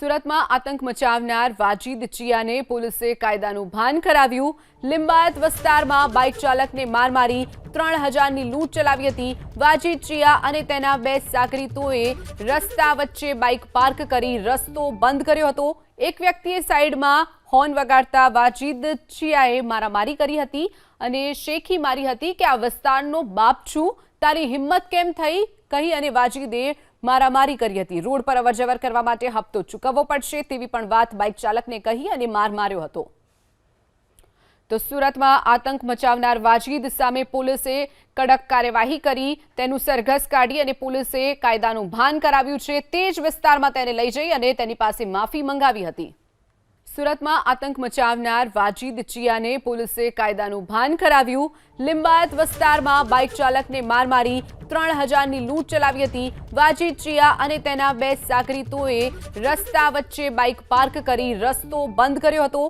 સુરતમાં આતંક મચાવનાર વાજીદ ચિયાને પોલીસે કાયદાનું ભાન કરાવ્યું. લિંબાયત વિસ્તારમાં બાઇક ચાલકને માર મારી ત્રણ હજારની લૂંટ ચલાવી હતી. વાજીદ ચિયા અને તેના બે સાગરીતોએ રસ્તા વચ્ચે બાઇક પાર્ક કરી રસ્તો બંધ કર્યો હતો. એક વ્યક્તિએ સાઈડમાં હોર્ન વગાડતા વાજીદ ચિયાએ મારામારી કરી હતી અને શેખી મારી હતી કે આ વિસ્તારનો બાપ છું. તારી હિંમત કેમ થઈ? કહી અને વાજીદે મારામારી કરી હતી. રોડ પર અવરજવર કરવા માટે હપ્તો ચૂકવવો પડશે તેવી પણ વાત બાઇક ચાલકને કહી અને માર માર્યો હતો. તો સુરતમાં આતંક મચાવનાર વાજીદ સામે પોલીસે કડક કાર્યવાહી કરી, તેનું સરઘસ કાઢી અને પોલીસે કાયદાનું ભાન કરાવ્યું છે. તે જ વિસ્તારમાં તેને લઈ જઈ અને તેની પાસે માફી મંગાવી હતી. સુરતમાં આતંક મચાવનાર વાજીદ ચિયાને પોલીસે કાયદાનું ભાન કરાવ્યું. લિંબાયત વિસ્તારમાં બાઇક ચાલકને માર મારી ત્રણ હજારની લૂંટ ચલાવી હતી. વાજીદ ચિયા અને તેના બે સાગરીતોએ રસ્તા વચ્ચે બાઇક પાર્ક કરી રસ્તો બંધ કર્યો હતો.